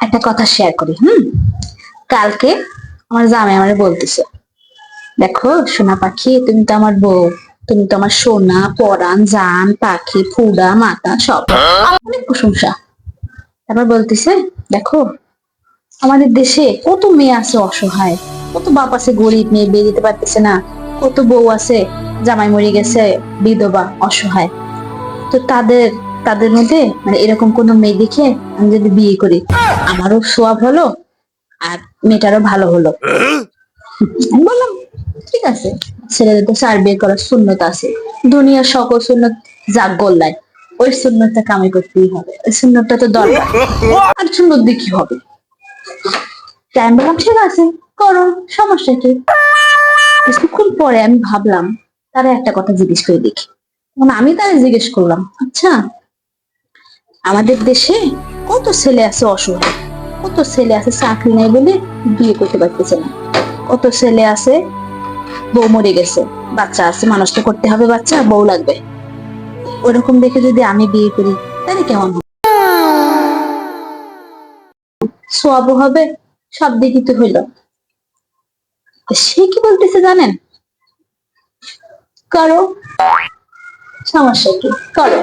একটা কথা শেয়ার করি, হুম? কালকে আমার জামাই আমারে বলতেছে, দেখো সোনা পাখি, তুমি তো আমার বউ, তুমি তো আমার সোনা, পরাণ, জান, পাখি, ফুডা, মাতা, সব। অনেক প্রশংসা। তারপর বলতেছে, দেখো, আমাদের দেশে কত মেয়ে আছে অসহায়, কত বাপ আছে গরিব মেয়ে, বিয়ে দিতে পারতেছে না, কত বউ আছে জামাই মরে গেছে, বিধবা, অসহায়। তো তাদের তাদের মধ্যে মানে এরকম কোনো মেয়ে দেখে আমি যদি বিয়ে করি, আমারও সোয়াব হলো আর মেয়েটারও ভালো হলো। বললাম, ঠিক আছে, ছেলেদের তো চার বিয়ে করার শূন্যতা আছে। দুনিয়ার সকল শূন্যত যাক গোল্লায়। ওই শূন্যতটা কামাই করতেই হবে। ওই শূন্যতটা তো দরকার। আর সুন্দর দিয়ে কি হবে? তাই আমি বললাম, ঠিক আছে, করো, সমস্যা কি? কিছুক্ষণ পরে আমি ভাবলাম, তারা একটা কথা জিজ্ঞেস করে দেখি। তখন আমি তারা জিজ্ঞেস করলাম আচ্ছা আমাদের দেশে কত ছেলে আছে অসহায় কত ছেলে আছে চাকরি নেই বলে বিয়ে করতে পারতেছে না। কত ছেলে আছে বউ মরে গেছে, বাচ্চা আছে, মানুষ তো করতে হবে বাচ্চা, বউ লাগবে। ওরকম দেখে যদি আমি বিয়ে করি, তাহলে কেমন হবে? সোয়াবও হবে, সব দিকই তো হইল। সে কি বলতেছে জানেন? করো সমস্যা কি? করো?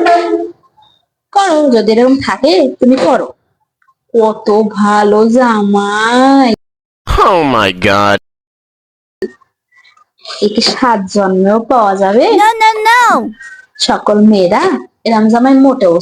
করো যদি এরকম থাকে তুমি করো কত ভালো জামাই Oh my god. একে সাত জন্মেও পাওয়া যাবে No, no, no! সকল মেয়েরা এরম জামাই মোটেও।